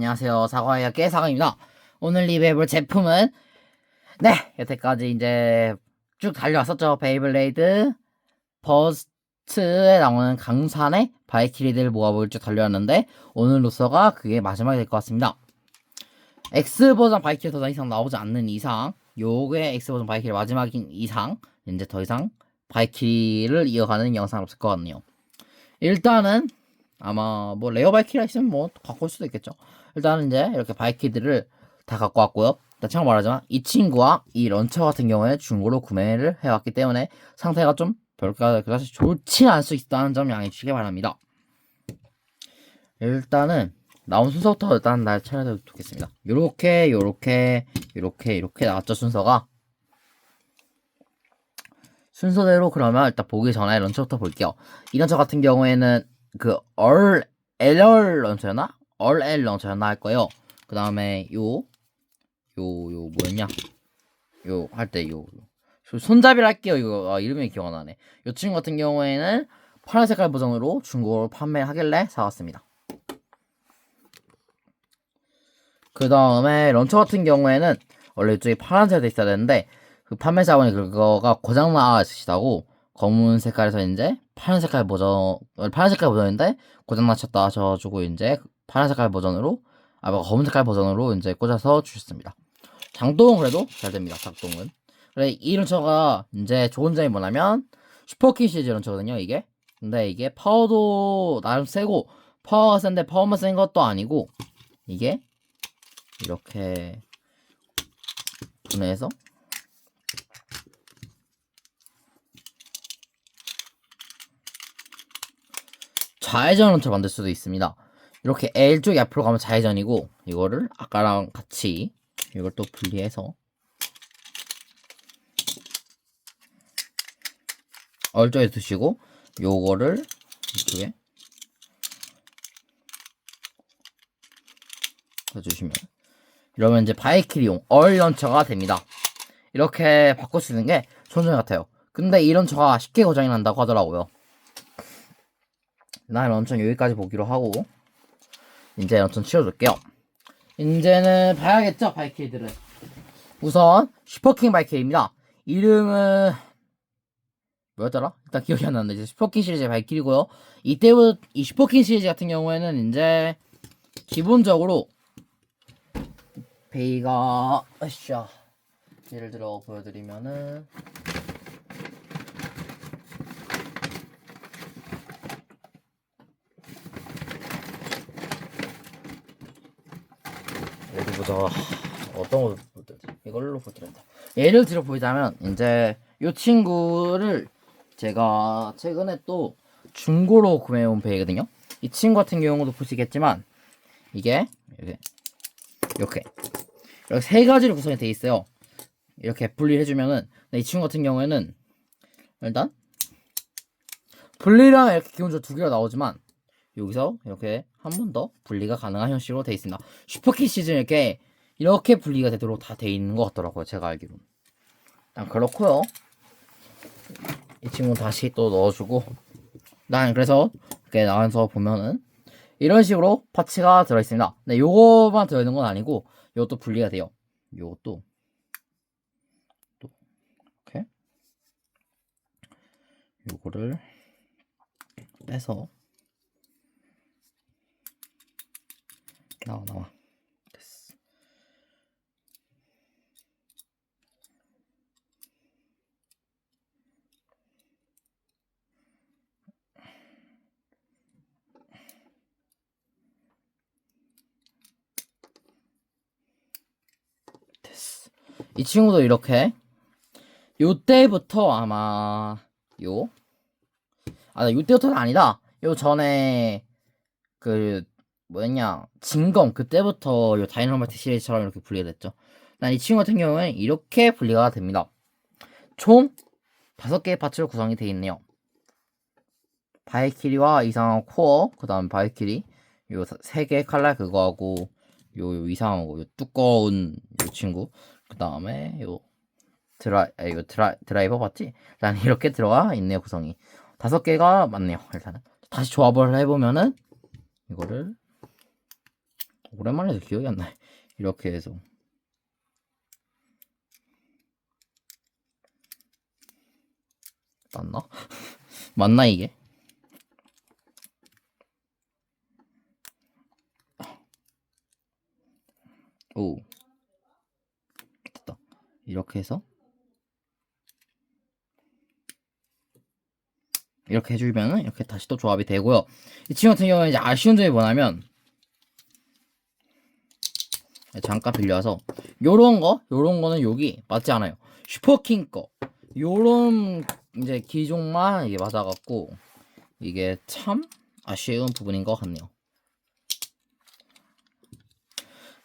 안녕하세요. 사과의 깨사과입니다. 오늘 리뷰해볼 제품은 네 여태까지 이제 쭉 달려왔었죠. 베이블레이드 버스트에 나오는 강산의 바이키리들 모아볼 쭉 달려왔는데 오늘로서가 그게 마지막이 될 것 같습니다. X 버전 바이키리 더 이상 나오지 않는 이상 요게 X 버전 바이키리 마지막인 이상 이제 더 이상 바이키리를 이어가는 영상은 없을 것 같네요. 일단은 아마 뭐 레어 바이키리가 있으면 뭐 갖고 올 수도 있겠죠. 일단은 이제 이렇게 바이키들을 다 갖고 왔고요. 일단 처음 말하지만 이 친구와 이 런처 같은 경우에 중고로 구매를 해왔기 때문에 상태가 좀 별까 그다지 좋지 않을 수 있다는 점 양해해 주시기 바랍니다. 일단은 나온 순서부터 일단 날 차려야 좋겠습니다. 요렇게 요렇게 요렇게 이렇게 나왔죠 순서가 순서대로 그러면 일단 보기 전에 런처부터 볼게요. 이 런처 같은 경우에는 그 얼, LR 런처였나? 얼 L 런처였나 할 거예요. 그 다음에 요, 요, 요 뭐였냐? 요 할 때 요, 요. 손잡이를 할게요. 이거 아, 이름이 기억 안 나네. 요 친구 같은 경우에는 파란 색깔 버전으로 중고로 판매하길래 사왔습니다. 그 다음에 런처 같은 경우에는 원래 이쪽에 파란색이 있어야 되는데 그 판매자분이 그거가 고장 나시다고 검은 색깔에서 이제 파란 색깔 버전 파란 색깔 버전인데 고장 나셨다 하셔가지고 이제 파란 색깔 버전으로 아뭐 검은 색깔 버전으로 이제 꽂아서 주셨습니다. 작동은 그래도 잘 됩니다. 작동은. 그래 이 런처가 이제 좋은 점이 뭐냐면 슈퍼키 시리즈 런처거든요. 이게. 근데 이게 파워도 나름 세고 파워가 센데 파워만 센 것도 아니고 이게 이렇게 분해해서 좌회전 런처 만들 수도 있습니다. 이렇게 L 쪽이 앞으로 가면 좌회전이고 이거를 아까랑 같이 이걸 또 분리해서 얼 쪽에 두시고 요거를 이쪽에 해주시면 이러면 이제 바이키리용 얼 런처가 됩니다. 이렇게 바꿀 수 있는 게점 같아요. 근데 이 런처가 쉽게 고장이 난다고 하더라고요. 나 런처 여기까지 보기로 하고 이제 런처 치워줄게요. 이제는 봐야겠죠 바이키들은 우선 슈퍼킹 바이키입니다. 이름은 뭐였더라? 일단 기억이 안 나는데 이제 슈퍼킹 시리즈의 바이킬이고요. 이때부터 이 슈퍼킹 시리즈 같은 경우에는 이제 기본적으로 베이가 으쌰 예를 들어 보여드리면은 보자 어떤 걸 보여드리지 이걸로 보여드린다. 예를 들어 보이자면 이제 이 친구를 제가 최근에 또 중고로 구매해온 베이거든요. 이 친구 같은 경우도 보시겠지만 이게 이렇게 이렇게 이렇게 세 가지로 구성이 되어 있어요. 이렇게 분리를 해주면은 이 친구 같은 경우에는 일단 분리랑 이렇게 기본적으로 두 개가 나오지만 여기서 이렇게 한 번 더 분리가 가능한 형식으로 되어 있습니다. 슈퍼키 시즌 이렇게 이렇게 분리가 되도록 다 되어 있는 것 같더라고요. 제가 알기로. 일단 그렇고요. 이 친구 다시 또 넣어주고 난 그래서 이렇게 나와서 보면은 이런 식으로 파츠가 들어있습니다. 네, 요거만 들어있는 건 아니고 요것도 분리가 돼요. 요것도 또 이렇게 요거를 빼서 나와 나와 됐어. 됐어. 이 친구도 이렇게 요때부터 아마 요 아, 요때부터는 아니다. 요 전에 그 뭐였냐 진검 그때부터 요 다이너마이트 시리즈처럼 이렇게 분리가 됐죠. 난 이 친구 같은 경우는 이렇게 분리가 됩니다. 총 다섯 개의 파츠로 구성이 되어 있네요. 바이키리와 이상한 코어, 그 다음 바이키리, 요 세개 칼날 그거하고 요, 요 이상한 거, 요 두꺼운 요 친구, 그 다음에 요 드라, 아, 이거 드라, 드라이버 맞지? 일단 이렇게 들어가 있네요 구성이. 다섯 개가 맞네요 일단은. 다시 조합을 해보면은 이거를 오랜만에 해서 기억이 안 나. 이렇게 해서. 맞나? 맞나 이게? 오 됐다 이렇게 해서 이렇게 해주면은 이렇게 다시 또 조합이 되고요 이 친구 같은 경우는 이제 아쉬운 점이 뭐냐면 잠깐 빌려와서 요런 거 요런 거는 여기 맞지 않아요. 슈퍼킹 거. 요런 이제 기종만 이게 맞아갖고 이게 참 아쉬운 부분인 것 같네요.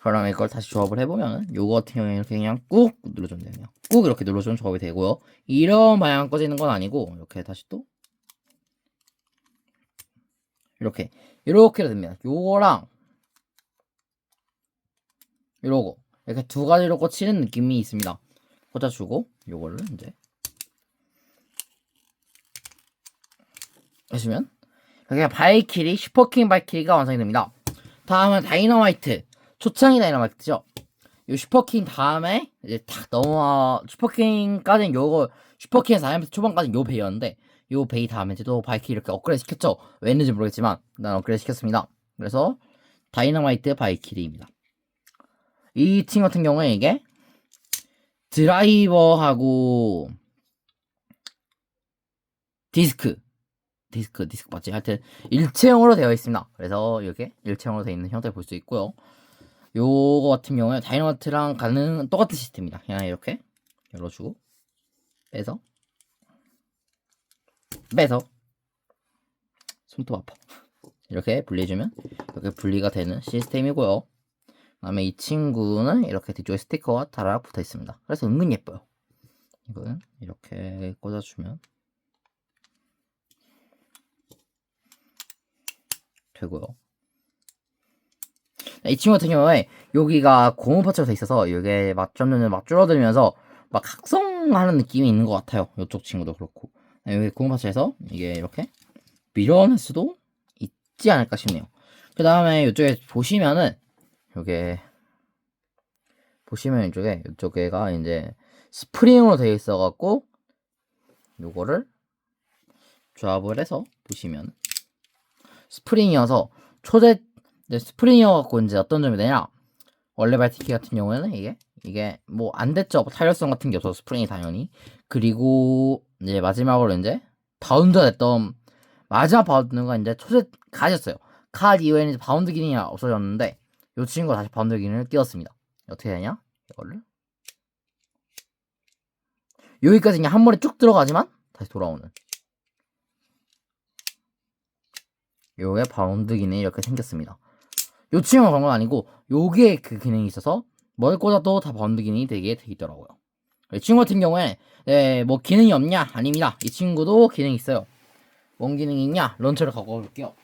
그럼 이걸 다시 조합을 해보면 요거 같은 경우에 이렇게 그냥 꾹 눌러주면 그냥 꾹 이렇게 눌러주면 조합이 되고요. 이런 방향 꺼지는 건 아니고 이렇게 다시 또 이렇게 이렇게 됩니다. 요거랑 요거 이렇게 두 가지로 꽂히는 느낌이 있습니다. 꽂아주고 요거를 이제. 하시면 이렇게 바이키리 슈퍼킹 바이키리가 완성이 됩니다. 다음은 다이너마이트. 초창이 다이너마이트죠. 요 슈퍼킹 다음에 이제 탁 넘어 슈퍼킹까지는 요거 슈퍼킹에서 다이너마이트 초반까지는 요 베이였는데 요 베이 다음에 이제 또 바이키리 이렇게 업그레이드 시켰죠. 왜 했는지 모르겠지만 난 업그레이드 시켰습니다. 그래서 다이너마이트 바이키리입니다 이 팀 같은 경우에 이게 드라이버하고 디스크 디스크 디스크 맞지? 하여튼 일체형으로 되어 있습니다. 그래서 이렇게 일체형으로 되어 있는 형태를 볼 수 있고요. 요거 같은 경우에 다이너마트랑 가는 똑같은 시스템입니다. 그냥 이렇게 열어주고 빼서 빼서 손톱 아파. 이렇게 분리해주면 이렇게 분리가 되는 시스템이고요. 그다음에 이 친구는 이렇게 뒤쪽에 스티커가 다락 붙어 있습니다. 그래서 은근 예뻐요. 이거는 이렇게 꽂아주면 되고요. 이 친구 같은 경우에 여기가 고무 파츠로 돼 있어서 이게 맞점면을 막 줄어들면서 막 각성하는 느낌이 있는 것 같아요. 이쪽 친구도 그렇고 여기 고무 파츠에서 이게 이렇게 밀어낼 수도 있지 않을까 싶네요. 그 다음에 이쪽에 보시면은 요게 보시면 이쪽에 이쪽에가 이제 스프링으로 되어 있어 갖고 요거를 조합을 해서 보시면 스프링이어서 초대 스프링이어 갖고 이제 어떤 점이 되냐? 원래 발티키 같은 경우에는 이게 이게 뭐 안 됐죠. 탄력성 같은 게 없어서 스프링이 당연히. 그리고 이제 마지막으로 이제 바운드가 됐던 마지막 바운드가 이제 초대 가졌어요. 카 이후에는 이제 바운드 기능이 없어졌는데 이 친구가 다시 기능을 띄웠습니다 어떻게 되냐 이거를 여기까지 그냥 한 번에 쭉 들어가지만 다시 돌아오는 요게 바운드 기능이 이렇게 생겼습니다. 요 친구가 그런 건 아니고 요게 그 기능이 있어서 뭘 꽂아도 다 바운드 기능이 되게 되더라고요. 이 친구 같은 경우에 네, 뭐 기능이 없냐? 아닙니다. 이 친구도 기능이 있어요. 뭔 기능이 있냐? 런처를 갖고 올게요.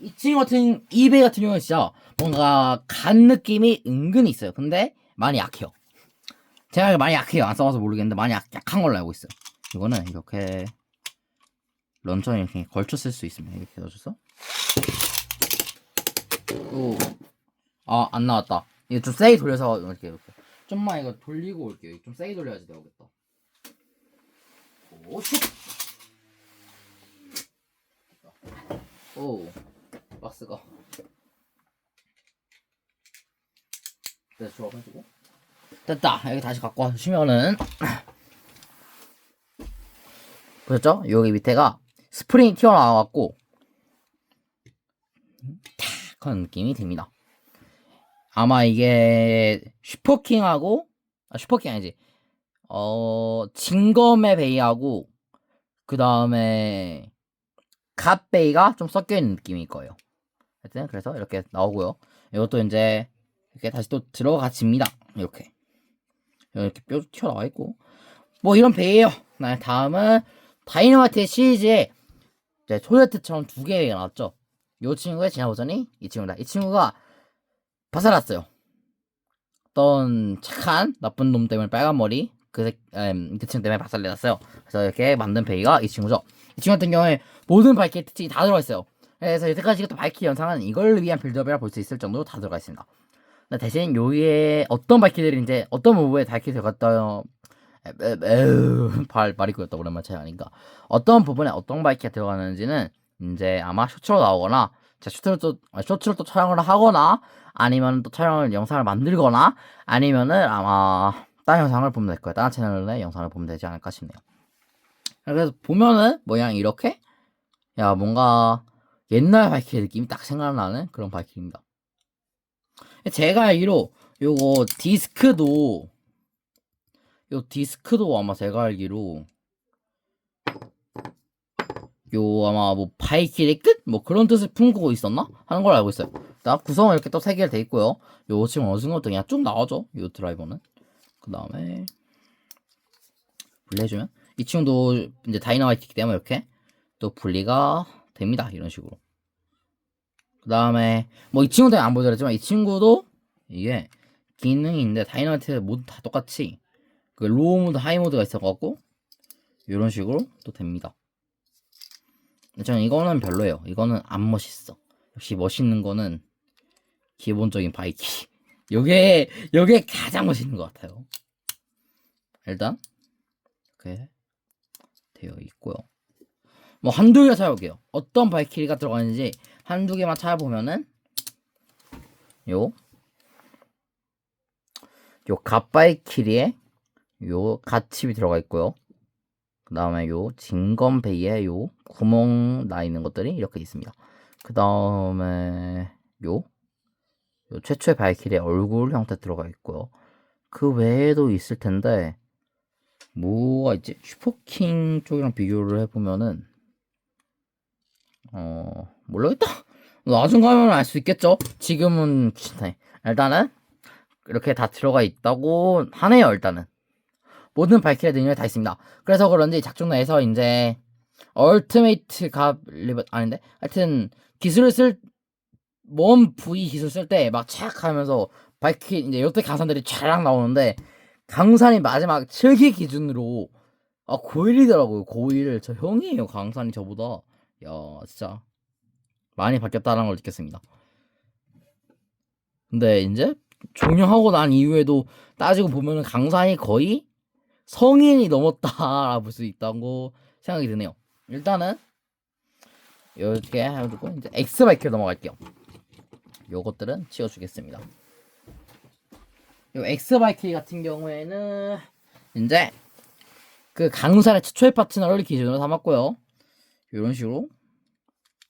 이 친구 같은 이베이 같은 경우는 진짜 뭔가 간 느낌이 은근히 있어요. 근데 많이 약해요. 제가 많이 약해요. 안 써봐서 모르겠는데 많이 약, 약한 걸로 알고 있어요. 이거는 이렇게 런처에 이렇게 걸쳐 쓸 수 있습니다. 이렇게 넣어줘서. 오. 아, 안 나왔다. 이거 좀 세게 돌려서 이렇게 이렇게. 좀만 이거 돌리고 올게요. 좀 세게 돌려야지 나오겠다. 오, 슉! 오, 박스가. 네, 좋아가지고. 됐다. 여기 다시 갖고 와주시면은. 보셨죠? 여기 밑에가 스프링이 튀어나와갖고 탁 하는 느낌이 듭니다. 아마 이게 슈퍼킹하고 아, 슈퍼킹 아니지 어 징검의 베이하고 그 다음에 갓베이가 좀 섞여 있는 느낌일 거예요. 하여튼 그래서 이렇게 나오고요. 이것도 이제 이렇게 다시 또 들어가집니다. 이렇게 이렇게 뼈 튀어나와 있고 뭐 이런 베이예요. 네, 다음은 다이너마이트 시리즈에 이제 초레트처럼 두 개가 나왔죠. 이 친구의 진화 버전이 이 친구다. 이 친구가 바살났어요. 어떤 착한 나쁜 놈 때문에 빨간 머리 그, 음, 그 친구 때문에 박살내놨어요. 그래서 이렇게 만든 베이가 이 친구죠. 이 친구 같은 경우에 모든 바이켓 특징이 다 들어있어요. 그래서 여태까지 찍었던 바이키 영상은 이걸 위한 빌드업이라 볼 수 있을 정도로 다 들어가 있습니다. 대신 여기에 어떤 바이키들이 이제 어떤 무브에 바이키 들어갔다 발 말이 꼬였다 오랜만에 차이 아닌가 어떤 부분에 어떤 바이키가 들어가는지는 이제 아마 쇼츠로 나오거나 제 쇼츠를 또 아, 쇼츠를 또 촬영을 하거나 아니면 또 촬영을 영상을 만들거나 아니면은 아마 다른 영상을 보면 될 거예요. 다른 채널의 영상을 보면 되지 않을까 싶네요. 그래서 보면은 모양 이렇게? 야 뭔가 옛날 바이킹 느낌이 딱 생각나는 그런 바이킹입니다. 제가 알기로 요거 디스크도 요 디스크도 아마 제가 알기로 요 아마 뭐 바이킹의 끝? 뭐 그런 뜻을 품고 있었나? 하는 걸 알고 있어요. 나 구성은 이렇게 또 세 개로 돼 있고요. 요 지금 어느 정도 그냥 쭉 나와죠. 요 드라이버는. 그 다음에 분리해주면 이 친구도 이제 다이너마이트이기 때문에 이렇게 또 분리가 됩니다. 이런 식으로. 그 다음에 뭐 이 친구도 안 보여드렸지만 이 친구도 이게 기능이 있는데 다이너마이트 모두 다 똑같이 그 로우 모드, 하이 모드가 있어갖고 이런 식으로 또 됩니다. 저는 이거는 별로예요. 이거는 안 멋있어. 역시 멋있는 거는 기본적인 바이키. 요게 요게 가장 멋있는 것 같아요. 일단 이렇게 되어 있고요. 뭐 한두 개 찾아볼게요. 어떤 발키리가 들어가는지 한두 개만 찾아보면은 요, 요 갓발키리에 요 갓칩이 들어가 있고요. 그 다음에 요 진검베이에 요 구멍 나 있는 것들이 이렇게 있습니다. 그 다음에 요, 요 최초의 발키리의 얼굴 형태 들어가 있고요. 그 외에도 있을 텐데 뭐가 있지? 슈퍼킹 쪽이랑 비교를 해보면은 어 모르겠다. 나중 가면 알 수 있겠죠. 지금은 네. 일단은 이렇게 다 들어가 있다고 하네요. 일단은 모든 발키리 능력이 다 있습니다. 그래서 그런지 작중 내에서 이제 얼티메이트 갑 리버 아닌데 하여튼 기술을 쓸 몸 부위 기술 쓸 때 막 착 하면서 발키 이제 요때 강산들이 촤락 나오는데 강산이 마지막 7기 기준으로 아 고1이더라고요 고1 저 형이에요 강산이 저보다 야 진짜 많이 바뀌었다는 걸 느꼈습니다. 근데 이제 종영하고 난 이후에도 따지고 보면은 강산이 거의 성인이 넘었다라 볼수 있다고 생각이 드네요. 일단은 이렇게 해가지고 이제 X바이크로 넘어갈게요. 요것들은 치워주겠습니다. 요 X바이크 같은 경우에는 이제 그 강산의 최초의 파트너를 기준으로 삼았고요. 이런 식으로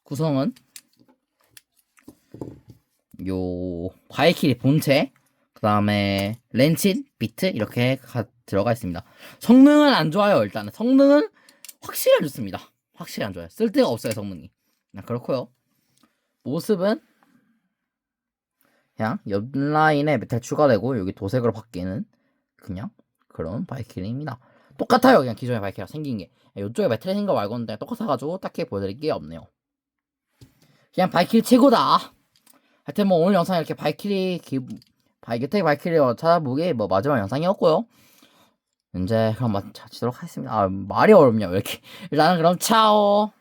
구성은 요 바이키리 본체 그 다음에 렌친, 비트 이렇게 가, 들어가 있습니다. 성능은 안 좋아요. 일단은 성능은 확실히 안 좋습니다. 확실히 안 좋아요. 쓸데가 없어요 성능이. 아, 그렇고요. 모습은 그냥 옆 라인에 메탈 추가되고 여기 도색으로 바뀌는 그냥 그런 바이키리입니다. 똑같아요. 그냥 기존의 바이키랑 생긴 게. 이쪽에 메탈 생긴 거 말고는 그냥 똑같아가지고 딱히 보여드릴 게 없네요. 그냥 바이키리 최고다. 하여튼 뭐 오늘 영상 이렇게 바이키리 기 바이게텍 바이키리 찾아보기 뭐 마지막 영상이었고요. 이제 그럼 마치도록 하겠습니다. 아 말이 어렵냐 왜 이렇게. 일단은 그럼 차오.